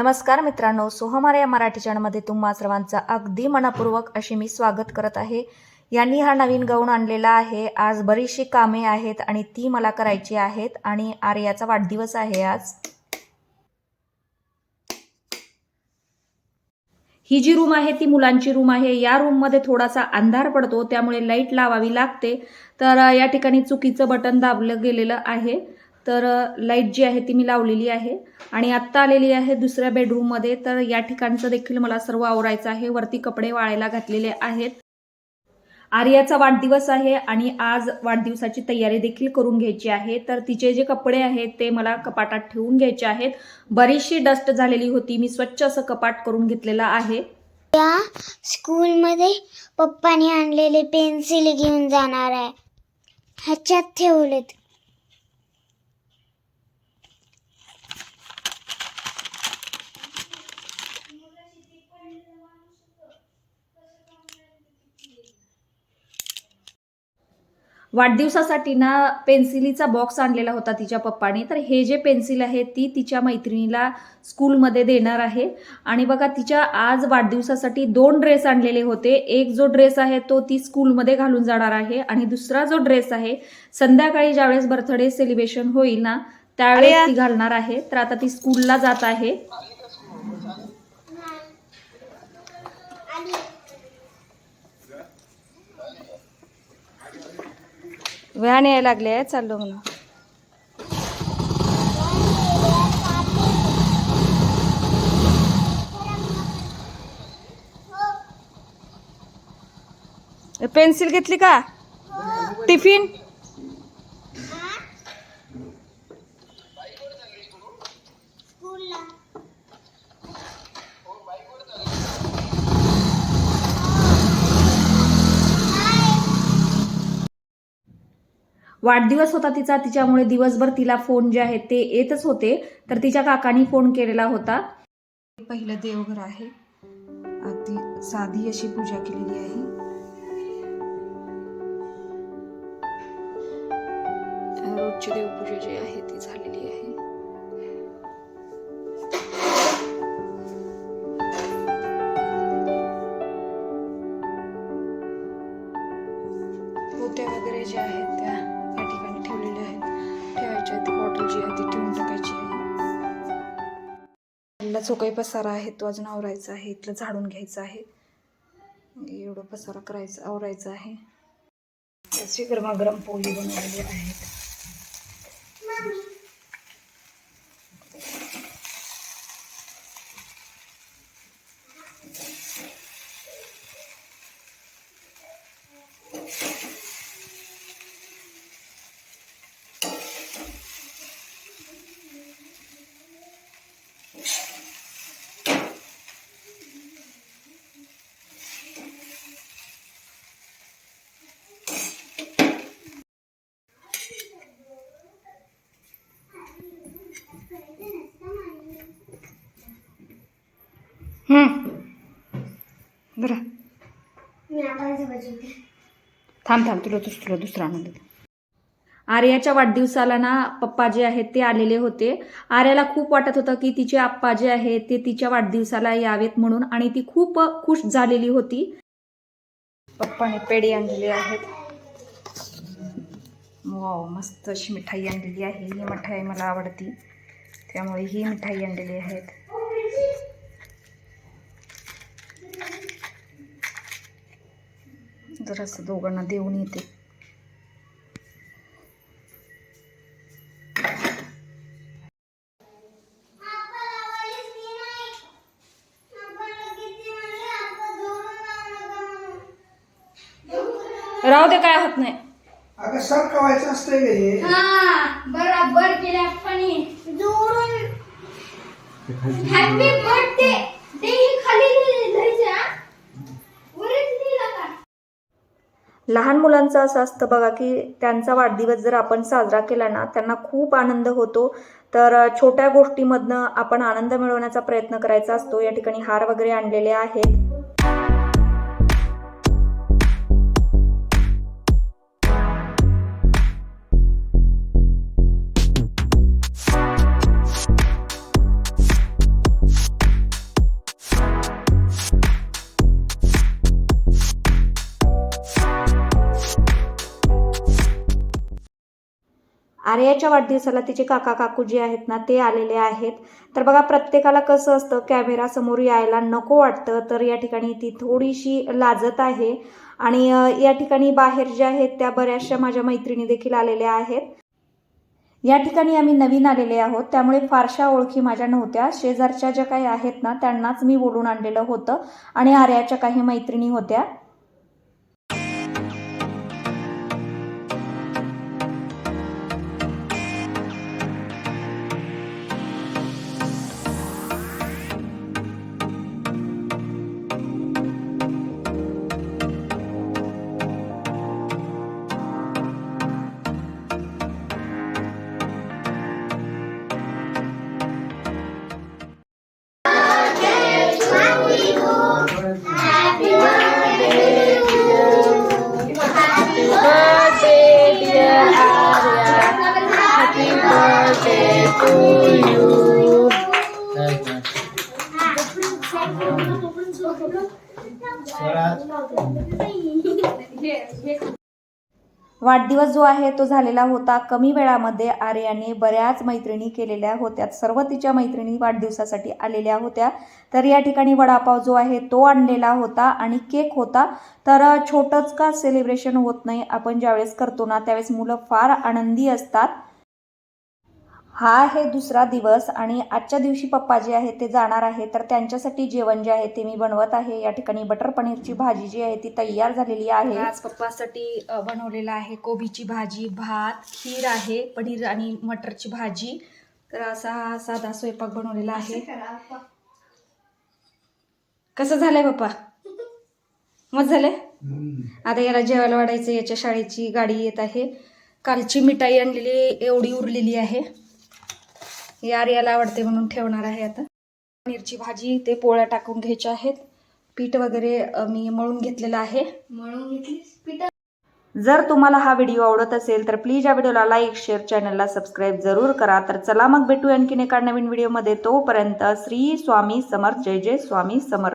नमस्कार मित्रांनो सोहमार या मराठी चॅनलमध्ये तुम्हा सर्वांचं अगदी मनापूर्वक अशी मी स्वागत करत आहे. यांनी हा नवीन गाऊन आणलेला आहे. आज बरीचशी कामे आहेत आणि ती मला करायची आहेत आणि आर्याचा वाढदिवस आहे आज. ही जी रूम आहे ती मुलांची रूम आहे. या रूममध्ये थोडासा अंधार पडतो त्यामुळे लाइट लावावी लागते. तर या ठिकाणी चुकीचं बटन दाबलं गेलेलं आहे. तर लाइट जी आहे ती मी लावलेली आहे आणि आत्ता आलेली आहे दुसऱ्या बेडरूममध्ये. तर या ठिकाणचं देखील मला सर्व आवरायचं आहे. वरती कपडे वाळायला घातलेले आहेत. आर्याचा वाढदिवस आहे आणि आज वाढदिवसाची तयारी देखील करून घ्यायची आहे. तर तिचे जे कपडे आहेत ते मला कपाटात ठेवून घ्यायचे आहेत. बरीचशी डस्ट झालेली होती. मी स्वच्छ असं कपाट करून घेतलेलं आहे. त्या स्कूलमध्ये पप्पाने आणलेले पेन्सिल घेऊन जाणार आहे. ह्याच्यात ठेवलेत. वाढदिवसासाठी ना पेन्सिलीचा बॉक्स आणलेला होता तिच्या पप्पाने. तर हे जे पेन्सिल आहे ती तिच्या मैत्रिणीला स्कूलमध्ये देणार आहे. आणि बघा तिच्या आज वाढदिवसासाठी दोन ड्रेस आणलेले होते. एक जो ड्रेस आहे तो ती स्कूलमध्ये घालून जाणार आहे. आणि दुसरा जो ड्रेस आहे संध्याकाळी ज्यावेळेस बर्थडे सेलिब्रेशन होईल ना त्यावेळेस ती घालणार आहे. तर आता ती स्कूलला जात आहे. व्हॅन यायला लागले आहे चाललो म्हणून. पेन्सिल घेतली का? टिफिन? वाढदिवस होता तिचा तिच्यामुळे दिवसभर तिला फोन जे आहेत ते येतच होते. तर तिच्या काकानी फोन केलेला होता. पहिलं देवघर आहे. अगदी साधी अशी पूजा केलेली आहे. रोजची देवपूजा जी आहे ती झालेली आहे. आपला जो काही पसारा आहे तो अजून आवरायचा आहे इथलं झाडून घ्यायचं आहे. एवढं पसारा करायचं आवरायचं आहे. अशी गरमागरम पोळी बनवलेली आहेत. बरं. थांब थांब. तुला दुस तुला दुसरा आनंद. आर्याच्या वाढदिवसाला ना पप्पा जे आहेत ते आलेले होते. आर्याला खूप वाटत होतं की तिचे आप्पा जे आहेत ते तिच्या वाढदिवसाला यावेत म्हणून आणि ती खूप खुश झालेली होती. पप्पाने पेढे आणलेले आहेत. वाव मस्त अशी मिठाई आणलेली आहे. ही मिठाई मला आवडती. त्यामुळे ही मिठाई आणलेली आहेत. जरासं दोघांना देऊन येते. राहू दे काय होत नाही. अगं सरकवायचं असतंय ग हे? बरोबर केल्या पाणी जोडून. हॅपी बर्थडे ते खाली धरायचं हा? वरच लिहिला का लहान मुलांचं असं असतं बघा की त्यांचा वाढदिवस जर आपण साजरा केला ना त्यांना खूप आनंद होतो. तर छोट्या गोष्टीमधनं आपण आनंद मिळवण्याचा प्रयत्न करायचा असतो. या ठिकाणी हार वगैरे आणलेले आहेत. आर्याच्या वाढदिवसाला तिचे काका काकू जे आहेत ना ते आलेले आहेत. तर बघा प्रत्येकाला कसं असतं कॅमेरासमोर यायला नको वाटतं. तर या ठिकाणी ती थोडीशी लाजत आहे. आणि या ठिकाणी बाहेर ज्या आहेत त्या बऱ्याचशा माझ्या मैत्रिणी देखील आलेल्या आहेत. या ठिकाणी आम्ही नवीन आलेले आहोत. त्यामुळे फारशा ओळखी माझ्या नव्हत्या. शेजारच्या ज्या काही आहेत ना त्यांनाच मी बोलून आणलेलं होतं. आणि आर्याच्या काही मैत्रिणी होत्या. वाढदिवस जो आहे तो झालेला होता कमी वेळामध्ये. आर्याने बऱ्याच मैत्रिणी केलेल्या होत्या. सर्व तिच्या मैत्रिणी वाढदिवसासाठी आलेल्या होत्या. तर या ठिकाणी वडापाव जो आहे तो आणलेला होता आणि केक होता. तर छोटंच का सेलिब्रेशन होत नाही आपण ज्यावेळेस करतो ना त्यावेळेस मुलं फार आनंदी असतात. हा आहे दुसरा दिवस आणि आजच्या दिवशी पप्पा जे आहे ते जाणार आहे तर त्यांच्यासाठी जेवण जे आहे ते मी बनवत आहे. या ठिकाणी बटर पनीरची भाजी जी आहे ती तयार झालेली आहे. आज पप्पासाठी बनवलेलं आहे कोबीची भाजी भात खीर आहे पनीर आणि मटरची भाजी. तर असा हा साधा स्वयंपाक बनवलेला आहे. कसं झालंय पप्पा? मग झालंय? आता याला जेवायला वाढायचं याच्या शाळेची गाडी येत आहे. कालची मिठाई आणलेली एवढी उरलेली आहे. ही आर्याला आवडते म्हणून ठेवणार आहे आता. पनीरची भाजी ते पोळ्या टाकून घ्यायच्या आहेत. पीठ वगैरे मी मळून घेतलेलं आहे. म्हणून घेतलीस? पिठा? जर तुम्हाला हा व्हिडिओ आवडत असेल तर प्लीज या व्हिडिओला लाईक शेअर चॅनलला सबस्क्राईब जरूर करा. तर चला मग भेटू आणखीन एका नवीन व्हिडिओमध्ये. तोपर्यंत श्री स्वामी समर्थ. जय जय स्वामी समर्थ.